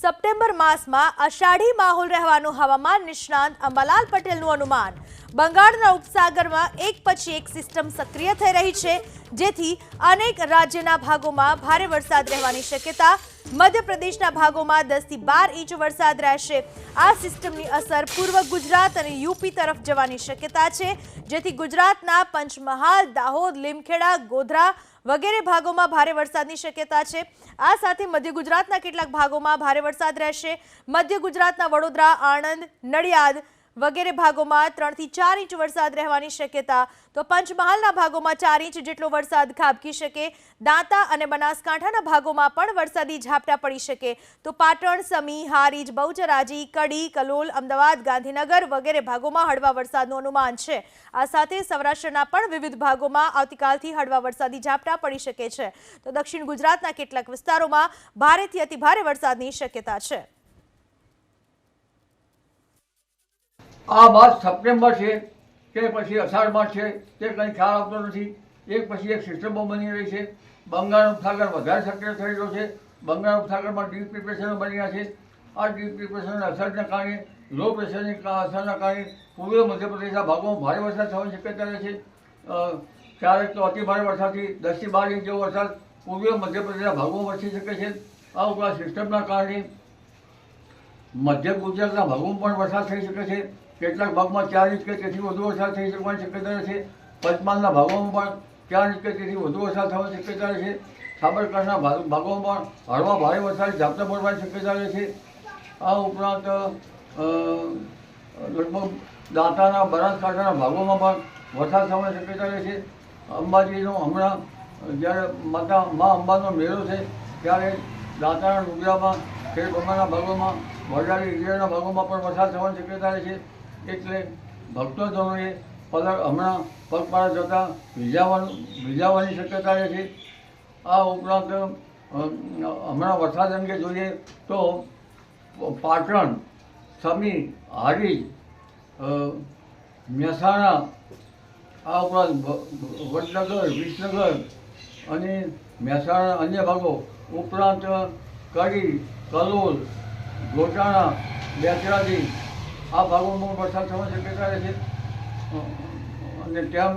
September માસમાં અષાઢી માહોલ રહેવાનું હવામાન નિષ્ણાંત અંબાલાલ પટેલનું અનુમાન. બંગાળના ઉપસાગરમાં એક પછી એક સિસ્ટમ સક્રિય થઈ રહી છે, જેથી અનેક રાજ્યના ભાગોમાં ભારે વરસાદ રહેવાની શક્યતા. મધ્યપ્રદેશના ભાગોમાં દસથી બાર ઇંચ વરસાદ રહેશે. આ સિસ્ટમની અસર પૂર્વ ગુજરાત અને યુપી તરફ જવાની શક્યતા છે, જેથી ગુજરાતના પંચમહાલ, દાહોદ, લીમખેડા, ગોધરા વગેરે ભાગોમાં ભારે વરસાદની શક્યતા છે. આ સાથે મધ્ય ગુજરાતના કેટલાક ભાગોમાં ભારે વરસાદ રહેશે. મધ્ય ગુજરાતના વડોદરા, આણંદ, નડિયાદ વગેરે ભાગોમાં ત્રણથી ચાર ઇંચ વરસાદ રહેવાની શક્યતા. તો પંચમહાલના ભાગોમાં ચાર ઇંચ જેટલો વરસાદ ખાબકી શકે. દાંતા અને બનાસકાંઠાના ભાગોમાં પણ વરસાદી ઝાપટા પડી શકે. તો પાટણ, સમી, હારીજ, બહુચરાજી, કડી, કલોલ, અમદાવાદ, ગાંધીનગર વગેરે ભાગોમાં હળવા વરસાદનું અનુમાન છે. આ સાથે સૌરાષ્ટ્રના પણ વિવિધ ભાગોમાં આવતીકાલથી હળવા વરસાદી ઝાપટા પડી શકે છે. તો દક્ષિણ ગુજરાતના કેટલાક વિસ્તારોમાં ભારેથી અતિભારે વરસાદની શક્યતા છે. આ માસ સપ્ટેમ્બર છે, કે પછી અષાઢ માસ છે, તે કંઈ ખ્યાલ આવતો નથી. એક પછી એક સિસ્ટમો બની રહી છે. બંગાળ ઉપસાગર વધારે સક્રિય થઈ રહ્યો છે. બંગાળ ઉપસાગરમાં ડીપ ડિપ્રેશનો બની રહ્યા છે. આ ડીપ પ્રિપરેશનના અસરના કારણે લો પ્રેશરની અસરના કારણે પૂર્વ મધ્યપ્રદેશના ભાગોમાં ભારે વરસાદ થવાની શક્યતા રહે છે. ક્યારેક તો અતિ ભારે વરસાદથી દસથી બાર ઇંચ જેવો વરસાદ પૂર્વીય મધ્યપ્રદેશના ભાગોમાં વરસી શકે છે. આ ઉપરાંત સિસ્ટમના કારણે મધ્ય ગુજરાતના ભાગોમાં પણ વરસાદ થઈ શકે છે, કેટલાક ભાગમાં ચાર ઇંચ કે તેથી વધુ વરસાદ થઈ શકવાની શક્યતા છે, પંચમહાલના ભાગોમાં પણ ચાર ઇંચ કે તેથી વધુ વરસાદ થવાની શક્યતા છે, સાબરકાંઠાના ભાગ- ભાગોમાં પણ હળવા ભારે વરસાદ ઝાપટા પડવાની શક્યતા છે. આ ઉપરાંત લગભગ દાંતાના, બનાસકાંઠાના ભાગોમાં પણ વરસાદ થવાની શક્યતા રહે છે. અંબાજીનો હમણાં, જ્યારે માતા, મા અંબાનો મેળો છે, ત્યારે દાંતાના ડુંગરામાં ખેડબ્રહ્માના ભાગોમાં વરસાદી ઇન્ડિયાના ભાગોમાં પણ વરસાદ થવાની શક્યતા છે. એટલે ભક્તોજનોએ પલક હમણાં પગપાળા જતાં ભીજાવાનું ભીજાવાની શક્યતા રહે છે. આ ઉપરાંત હમણાં વરસાદ અંગે જોઈએ તો પાટણ, સમી હારી મહેસાણા, આ ઉપરાંત વડનગર, વિસનગર અને મહેસાણા અન્ય ભાગો. ઉપરાંત કડી, કલોલ ગોટાણા બેચરાજી આ ભાગોમાં વરસાદ થવા શક્યતા રહે છે. અને ત્યાં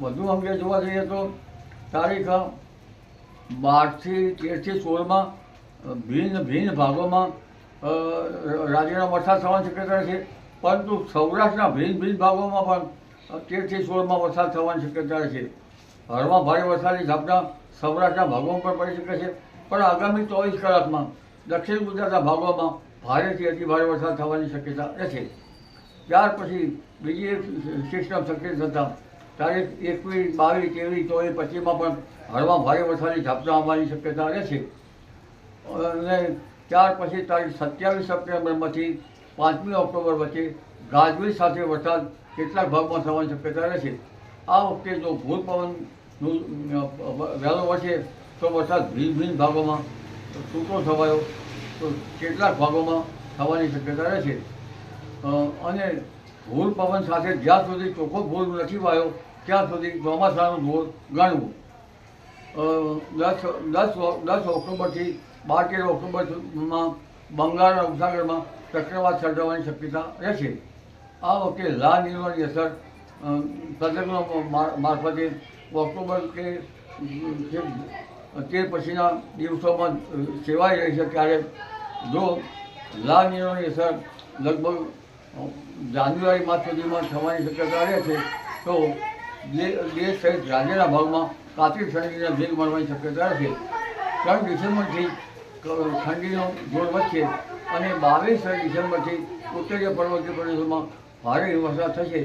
વધુ અંગે જોવા જઈએ તો તારીખ બારથી તેરથી સોળમાં ભિન્ન ભિન્ન ભાગોમાં રાજ્યના વરસાદ થવાની શક્યતા છે. પરંતુ સૌરાષ્ટ્રના ભિન્ન ભિન્ન ભાગોમાં પણ તેરથી સોળમાં વરસાદ થવાની શક્યતા છે. હળવા ભારે વરસાદની ઝાપટા સૌરાષ્ટ્રના ભાગોમાં પણ પડી શકે છે. પણ આગામી ચોવીસ કલાકમાં દક્ષિણ ગુજરાતના ભાગોમાં ભારેથી અતિ ભારે વરસાદ થવાની શક્યતા રહેશે. ત્યાર પછી બીજી એક સિસ્ટમ સક્રિય થતાં તારીખ એકવીસ, બાવીસ, ત્રેવીસ, ચોવીસ, પચીસમાં પણ હળવા ભારે વરસાદની ઝાપટા આવવાની શક્યતા રહેશે. અને ત્યાર પછી તારીખ સત્યાવીસ સપ્ટેમ્બરમાંથી પાંચમી ઓક્ટોબર વચ્ચે ગાજવીજ સાથે વરસાદ કેટલાક ભાગમાં થવાની શક્યતા રહેશે. આ વખતે જો ભૂલ પવનનું વહેલો વરસે તો વરસાદ ભિન્ન ભિન્ન ભાગોમાં છૂટો થવાયો. તો કેટલાક ભાગોમાં થવાની શક્યતા રહે છે. અને ભૂલ પવન સાથે જ્યાં સુધી ચોખ્ખો ભૂલ નથી વાયો, ત્યાં સુધી ચોમાસાનું ધોર ગણવું. દસ દસ દસ ઓક્ટોબરથી બાર તેર ઓક્ટોબરમાં બંગાળના ઉપસાગરમાં ચક્રવાત સર્જાવાની શક્યતા રહેશે આ વખતે લા નિર્માણની અસર તજજ્ઞો મારફતે ઓક્ટોબર કે તે પછીના દિવસોમાં સેવાઈ રહી છે ત્યારે જો લા નીરોની અસર લગભગ જાન્યુઆરી માસ સુધીમાં થવાની શક્યતા રહે છે, તો દેશ સહિત રાજ્યના ભાગમાં કાતિલ ઠંડીના ભેગ મળવાની શક્યતા રહેશે ત્રણ ડિસેમ્બરથી ઠંડીનો જોર વધશે અને બાવીસ ડિસેમ્બરથી ઉત્તરીય પર્વતીય પ્રદેશોમાં ભારે વરસાદ થશે.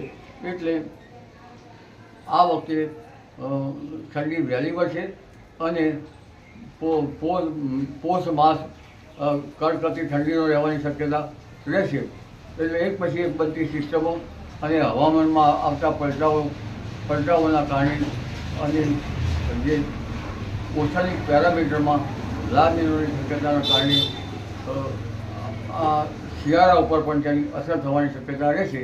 એટલે આ વખતે ઠંડી વહેલી વધશે અને પોષ માસ કડકડતી ઠંડીનો રહેવાની શક્યતા રહેશે. એટલે એક પછી એક બધી સિસ્ટમો અને હવામાનમાં આવતા પલટાઓ પલટાઓના કારણે અને જે ઓછાની પેરામીટરમાં લાભ મેળવવાની શક્યતાના કારણે આ શિયાળા ઉપર પણ તેની અસર થવાની શક્યતા રહેશે.